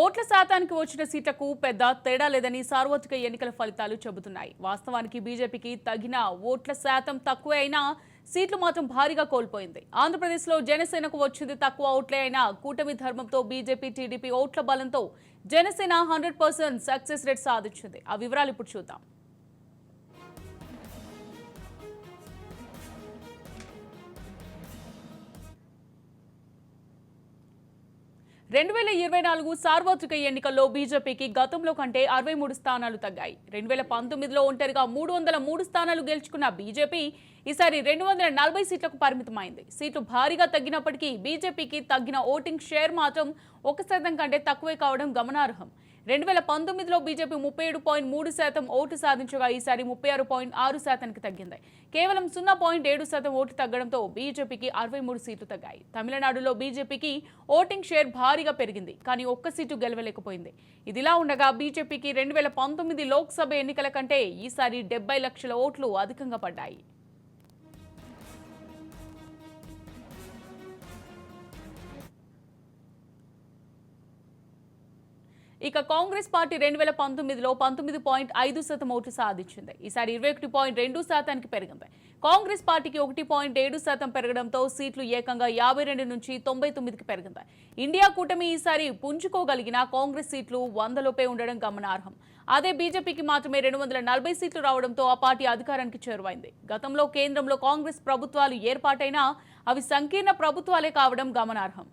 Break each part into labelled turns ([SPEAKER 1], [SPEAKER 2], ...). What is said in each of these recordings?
[SPEAKER 1] ఓట్ల శాతానికి వచ్చిన సీట్లకు పెద్ద తేడా లేదని సార్వత్రిక ఎన్నికల ఫలితాలు చెబుతున్నాయి. వాస్తవానికి బీజేపీకి తగిన ఓట్ల శాతం తక్కువే అయినా సీట్లు మాత్రం భారీగా కోల్పోయింది. ఆంధ్రప్రదేశ్లో జనసేనకు వచ్చింది తక్కువ ఓట్లే అయినా కూటమి ధర్మంతో బీజేపీ టీడీపీ ఓట్ల బలంతో Janasena hundred percent success rate సాధించింది. ఆ వివరాలు ఇప్పుడు చూద్దాం. రెండు వేల ఇరవై నాలుగు సార్వత్రిక ఎన్నికల్లో బీజేపీకి గతంలో కంటే అరవై మూడు స్థానాలు తగ్గాయి. రెండు వేల పంతొమ్మిదిలో ఒంటరిగా మూడు వందల మూడు స్థానాలు గెలుచుకున్న బీజేపీ ఈసారి రెండు వందల నలభై సీట్లకు పరిమితమైంది. సీట్లు భారీగా తగ్గినప్పటికీ బీజేపీకి తగ్గిన ఓటింగ్ షేర్ మాత్రం ఒక శాతం కంటే తక్కువే కావడం గమనార్హం. రెండు వేల పంతొమ్మిదిలో బీజేపీ ముప్పై ఏడు పాయింట్ మూడు శాతం ఓటు సాధించగా ఈసారి ముప్పై ఆరు పాయింట్ ఆరు శాతానికి తగ్గింది. కేవలం సున్నా పాయింట్ ఏడు శాతం ఓటు తగ్గడంతో బీజేపీకి అరవై మూడు సీట్లు తగ్గాయి. తమిళనాడులో బీజేపీకి ఓటింగ్ షేర్ భారీగా పెరిగింది కానీ ఒక్క సీటు గెలవలేకపోయింది. ఇదిలా ఉండగా బీజేపీకి రెండు వేల పంతొమ్మిది లోక్సభ ఎన్నికల కంటే ఈసారి డెబ్బై లక్షల ఓట్లు అధికంగా పడ్డాయి. ఇక కాంగ్రెస్ పార్టీ రెండు వేల పంతొమ్మిదిలో పంతొమ్మిది పాయింట్ ఐదు శాతం ఓట్లు సాధించింది. ఈసారి ఇరవై ఒకటి పాయింట్ రెండు శాతానికి పెరిగింది. కాంగ్రెస్ పార్టీకి ఒకటి పాయింట్ ఏడు శాతం పెరగడంతో సీట్లు ఏకంగా యాభై రెండు నుంచి తొంభై తొమ్మిదికి పెరిగింది. ఇండియా కూటమి ఈసారి పుంజుకోగలిగిన కాంగ్రెస్ సీట్లు వందలోపే ఉండడం గమనార్హం. అదే బీజేపీకి మాత్రమే రెండు వందల నలభై సీట్లు రావడంతో ఆ పార్టీ అధికారానికి చేరువైంది. గతంలో కేంద్రంలో కాంగ్రెస్ ప్రభుత్వాలు ఏర్పాటైనా అవి సంకీర్ణ ప్రభుత్వాలే కావడం గమనార్హం.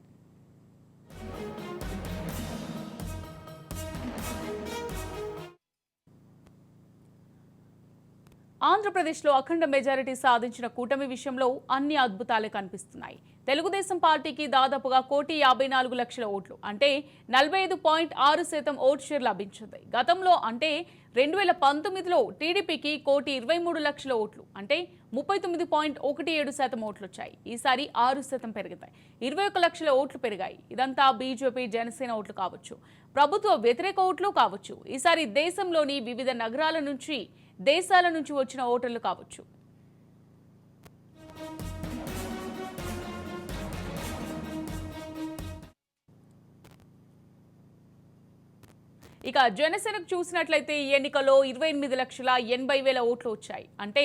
[SPEAKER 1] ఆంధ్రప్రదేశ్లో అఖండ మెజారిటీ సాధించిన కూటమి విషయంలో అన్ని అద్భుతాలే కనిపిస్తున్నాయి. తెలుగుదేశం పార్టీకి దాదాపుగా కోటి యాభై నాలుగు లక్షల ఓట్లు అంటే నలభై ఐదు పాయింట్ ఆరు శాతం ఓట్ షేర్ లభించింది. గతంలో అంటే రెండు వేల పంతొమ్మిదిలో టీడీపీకి కోటి ఇరవై మూడు లక్షల ఓట్లు అంటే ముప్పై తొమ్మిది పాయింట్ ఒకటి ఏడు శాతం ఓట్లు వచ్చాయి ఈసారి ఆరు శాతం పెరుగుతాయి ఇరవై ఒక లక్షల ఓట్లు పెరిగాయి. ఇదంతా బీజేపీ జనసేన ఓట్లు కావచ్చు. ప్రభుత్వ వ్యతిరేక ఓట్లు కావచ్చు. ఈసారి దేశంలోని వివిధ నగరాల నుంచి దేశాల నుంచి వచ్చిన ఓటర్లు కావచ్చు. ఇక జనసేనకు చూసినట్లయితే ఈ ఎన్నికలో ఇరవై ఎనిమిది లక్షల ఎనభై వేల ఓట్లు వచ్చాయి. అంటే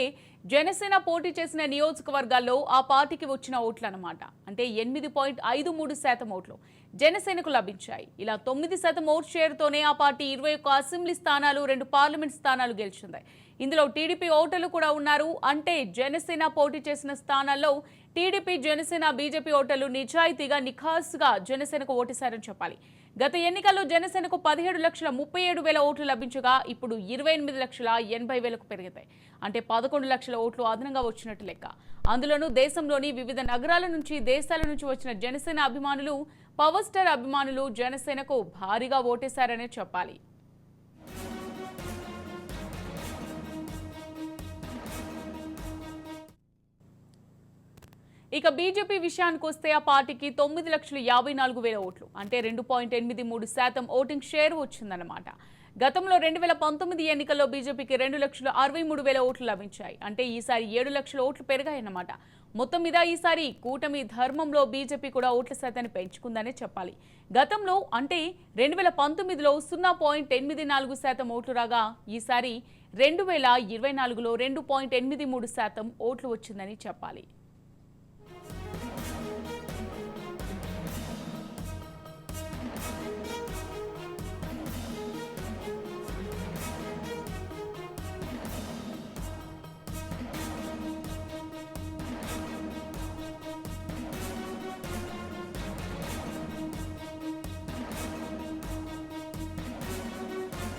[SPEAKER 1] జనసేన పోటీ చేసిన నియోజకవర్గాల్లో ఆ పార్టీకి వచ్చిన ఓట్లు అనమాట అంటే ఎనిమిది పాయింట్ ఐదు మూడు శాతం ఓట్లు జనసేనకు లభించాయి. ఇలా తొమ్మిది శాతం ఓట్ షేర్తోనే ఆ పార్టీ ఇరవై ఒక్క అసెంబ్లీ స్థానాలు రెండు పార్లమెంట్ స్థానాలు గెలిచింది. ఇందులో టీడీపీ ఓటర్లు కూడా ఉన్నారు. అంటే జనసేన పోటీ చేసిన స్థానాల్లో టీడీపీ జనసేన బీజేపీ ఓటర్లు నిజాయితీగా నిఖాసుగా జనసేనకు ఓటేశారని చెప్పాలి. గత ఎన్నికల్లో జనసేనకు పదిహేడు లక్షల ముప్పై ఏడు వేల ఓట్లు లభించగా ఇప్పుడు ఇరవై ఎనిమిది లక్షల ఎనభై వేలకు పెరిగాయి. అంటే పదకొండు లక్షల ఓట్లు అదనంగా వచ్చినట్టు లెక్క. అందులోనూ దేశంలోని వివిధ నగరాల నుంచి దేశాల నుంచి వచ్చిన జనసేన అభిమానులు పవర్ స్టార్ అభిమానులు జనసేనకు భారీగా ఓటేశారనే చెప్పాలి. ఇక బీజేపీ విషయానికి వస్తే ఆ పార్టీకి తొమ్మిది లక్షల యాభై నాలుగు వేల ఓట్లు అంటే రెండు పాయింట్ ఎనిమిది మూడు శాతం ఓటింగ్ షేర్ వచ్చిందన్నమాట. గతంలో రెండు వేల పంతొమ్మిది ఎన్నికల్లో బీజేపీకి రెండు లక్షల అరవై మూడు వేల ఓట్లు లభించాయి అంటే ఈసారి ఏడు లక్షల ఓట్లు పెరిగాయన్నమాట. మొత్తం మీద ఈసారి కూటమి ధర్మంలో బీజేపీ కూడా ఓట్ల శాతాన్ని పెంచుకుందనే చెప్పాలి. గతంలో అంటే రెండు వేల పంతొమ్మిదిలో సున్నా పాయింట్ ఎనిమిది నాలుగు శాతం ఓట్లు రాగా ఈసారి రెండు వేల ఇరవై నాలుగులో రెండు పాయింట్ ఎనిమిది మూడు శాతం ఓట్లు వచ్చిందని చెప్పాలి.